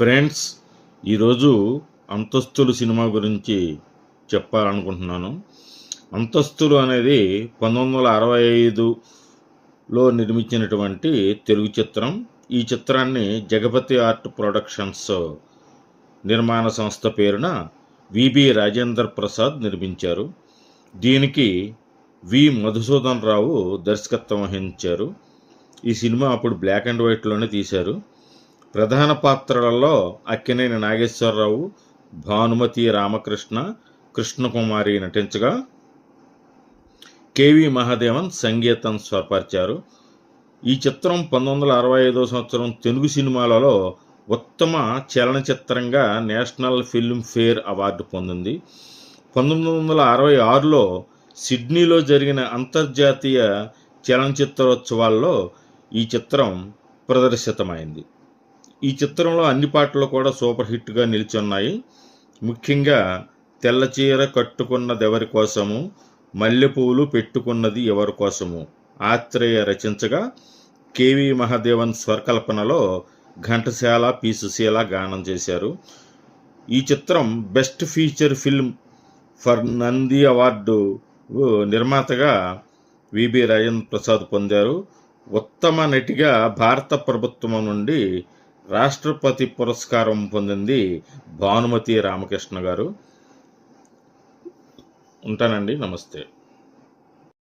Friends ఈరోజు అంతస్తులు cinema గురించి చెప్పాలనుకుంటున్నాను. అంతస్తులు అనేది పంతొమ్మిది వందల అరవై ఐదులో నిర్మించినటువంటి తెలుగు చిత్రం. ఈ చిత్రాన్ని జగపతి ఆర్ట్ ప్రొడక్షన్స్ నిర్మాణ సంస్థ పేరున విబి రాజేంద్ర ప్రసాద్ నిర్మించారు. దీనికి వి మధుసూదన్ రావు దర్శకత్వం వహించారు. ఈ సినిమా అప్పుడు బ్లాక్ అండ్ వైట్లోనే తీశారు. ప్రధాన పాత్రలలో అక్కినేని నాగేశ్వరరావు భానుమతి రామకృష్ణ కృష్ణకుమారి నటించగా కేవి మహాదేవన్ సంగీతం స్వరపరిచారు. ఈ చిత్రం పంతొమ్మిది వందల అరవై ఐదో సంవత్సరం తెలుగు సినిమాలలో ఉత్తమ చలనచిత్రంగా నేషనల్ ఫిల్మ్ ఫేర్ అవార్డు పొందింది. పంతొమ్మిది వందల అరవై ఆరులో సిడ్నీలో జరిగిన అంతర్జాతీయ చలనచిత్రోత్సవాల్లో ఈ చిత్రం ప్రదర్శితమైంది. ఈ చిత్రంలో అన్ని పాటలు కూడా సూపర్ హిట్గా నిలిచున్నాయి. ముఖ్యంగా తెల్ల చీర కట్టుకున్నదెవరి కోసము మల్లెపూలు పెట్టుకున్నది ఎవరి కోసము ఆత్రేయ రచించగా కేవి మహాదేవన్ స్వరకల్పనలో ఘంటశాల పి. సుశీల గానం చేశారు. ఈ చిత్రం best feature film for Nandi award నిర్మాతగా విబి రాజేంద్ర ప్రసాద్ పొందారు. ఉత్తమ నటిగా భారత ప్రభుత్వం నుండి రాష్ట్రపతి పురస్కారం పొందింది భానుమతి రామకృష్ణ గారు. ఉంటానండి నమస్తే.